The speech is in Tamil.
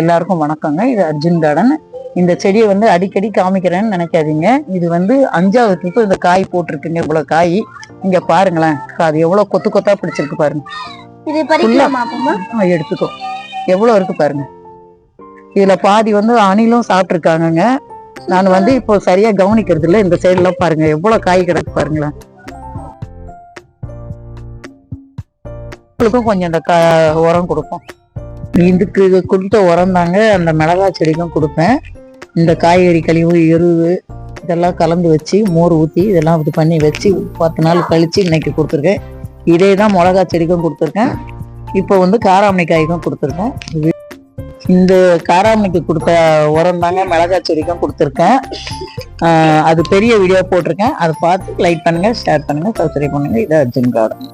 எல்லாருக்கும் வணக்கங்க. இது அர்ஜுன் கார்டன். இந்த செடியை வந்து அடிக்கடி காமிக்கிறேன்னு நினைக்காதீங்க. இது வந்து அஞ்சாவது ட்ரிப்பு இந்த காய் போட்டிருக்குங்க. இவ்வளவு காய். இங்க பாருங்களேன். அது எவ்வளவு கொத்து கொத்தா பிடிச்சிருக்கு பாருங்க. எடுத்துக்கோ. எவ்வளவு இருக்கு பாருங்க. இதுல பாதி வந்து அணிலும் சாப்பிட்டுருக்காங்கங்க நான் வந்து இப்போ சரியா கவனிக்கிறது இல்ல. இந்த சைடுலாம் பாருங்க. எவ்வளவு காய் கிடக்கு பாருங்களேன். உங்களுக்கும் கொஞ்சம் இந்த கா உரம் கொடுப்போம். இதுக்கு இது கொடுத்த உரம் தாங்க அந்த மிளகாய் செடிக்கும் கொடுப்பேன். இந்த காய்கறி கழிவு எருவு இதெல்லாம் கலந்து வச்சு மோர் ஊற்றி இதெல்லாம் இது பண்ணி வச்சு பத்து நாள் கழிச்சு இன்னைக்கு கொடுத்துருக்கேன். இதே தான் மிளகா செடிக்கும் கொடுத்துருக்கேன். இப்போ வந்து காராமணி காய்க்கும் கொடுத்துருக்கேன். இது இந்த காராமணிக்கு கொடுத்த உரம் தாங்க மிளகாய் செடிக்கும் கொடுத்துருக்கேன். அது பெரிய வீடியோ போட்டிருக்கேன். அதை பார்த்து லைக் பண்ணுங்கள் ஷேர் பண்ணுங்கள் சப்ஸ்கிரைப் பண்ணுங்கள் இதை அர்ஜுன் கார்டன்.